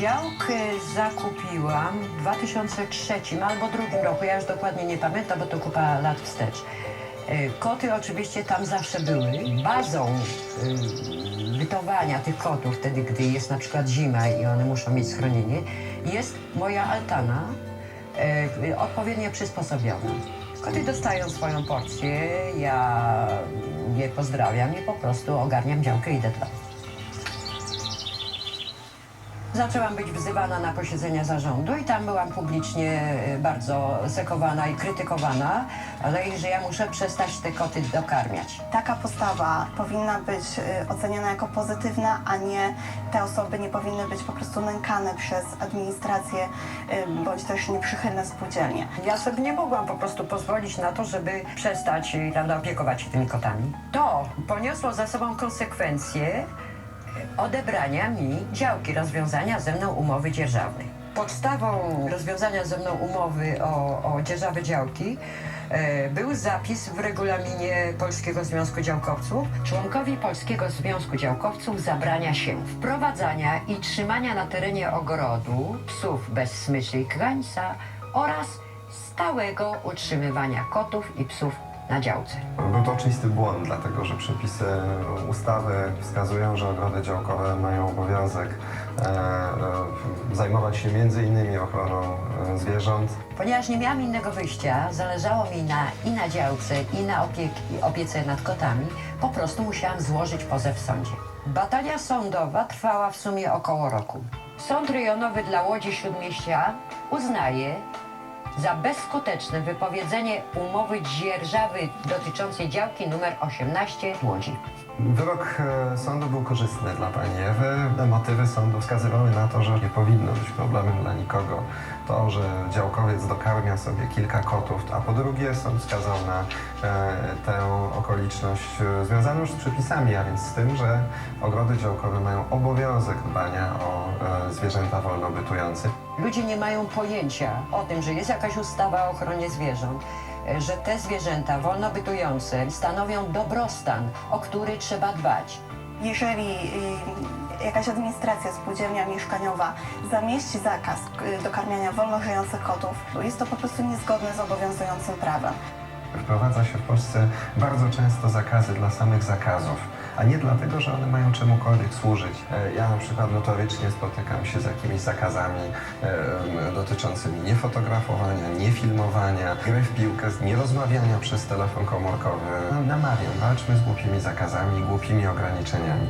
Działkę zakupiłam w 2003 albo drugim roku, ja już dokładnie nie pamiętam, bo to kupa lat wstecz. E, Koty oczywiście tam zawsze były. Bazą bytowania tych kotów, wtedy gdy jest na przykład zima i one muszą mieć schronienie, jest moja altana, e, odpowiednio przysposobiona. Koty dostają swoją porcję, ja je pozdrawiam i po prostu ogarniam działkę i idę dalej. Zaczęłam być wzywana na posiedzenia zarządu i tam byłam publicznie e, bardzo sekowana i krytykowana, ale i że ja muszę przestać te koty dokarmiać. Taka postawa powinna być y, oceniana jako pozytywna, a nie te osoby nie powinny być po prostu nękane przez administrację y, bądź też nieprzychylne spółdzielnie. Ja sobie nie mogłam po prostu pozwolić na to, żeby przestać prawda, opiekować się tymi kotami. To poniosło za sobą konsekwencje odebrania mi działki, rozwiązania ze mną umowy dzierżawnej. Podstawą rozwiązania ze mną umowy o, o dzierżawę działki e, był zapis w regulaminie Polskiego Związku Działkowców. Członkowi Polskiego Związku Działkowców zabrania się wprowadzania i trzymania na terenie ogrodu psów bez smyczy i krańca oraz stałego utrzymywania kotów i psów na działce. Był to oczywisty błąd, dlatego że przepisy ustawy wskazują, że ogrody działkowe mają obowiązek e, e, zajmować się między innymi ochroną e, zwierząt. Ponieważ nie miałam innego wyjścia, zależało mi na, i na działce, i na opieki, opiece nad kotami, po prostu musiałam złożyć pozew w sądzie. Batalia sądowa trwała w sumie około roku. Sąd rejonowy dla Łodzi Śródmieścia uznaje za bezskuteczne wypowiedzenie umowy dzierżawy dotyczącej działki numer 18 w Łodzi. Wyrok e, sądu był korzystny dla pani Ewy. Motywy sądu wskazywały na to, że nie powinno być problemem dla nikogo to, że działkowiec dokarmia sobie kilka kotów, a po drugie sąd wskazał na e, tę okoliczność e, związaną już z przepisami, a więc z tym, że ogrody działkowe mają obowiązek dbania o e, zwierzęta wolnobytujące. Ludzie nie mają pojęcia o tym, że jest jakaś ustawa o ochronie zwierząt, e, że te zwierzęta wolnobytujące stanowią dobrostan, o który trzeba dbać. Jeżeli y, jakaś administracja, spółdzielnia mieszkaniowa zamieści zakaz y, dokarmiania wolno żyjących kotów, to jest to po prostu niezgodne z obowiązującym prawem. Wprowadza się w Polsce bardzo często zakazy dla samych zakazów, a nie dlatego, że one mają czemukolwiek służyć. E, Ja na przykład notorycznie spotykam się z jakimiś zakazami dotyczącymi niefotografowania, niefilmowania, gry w piłkę, nierozmawiania przez telefon komórkowy. Namawiam, walczmy z głupimi zakazami głupimi ograniczeniami.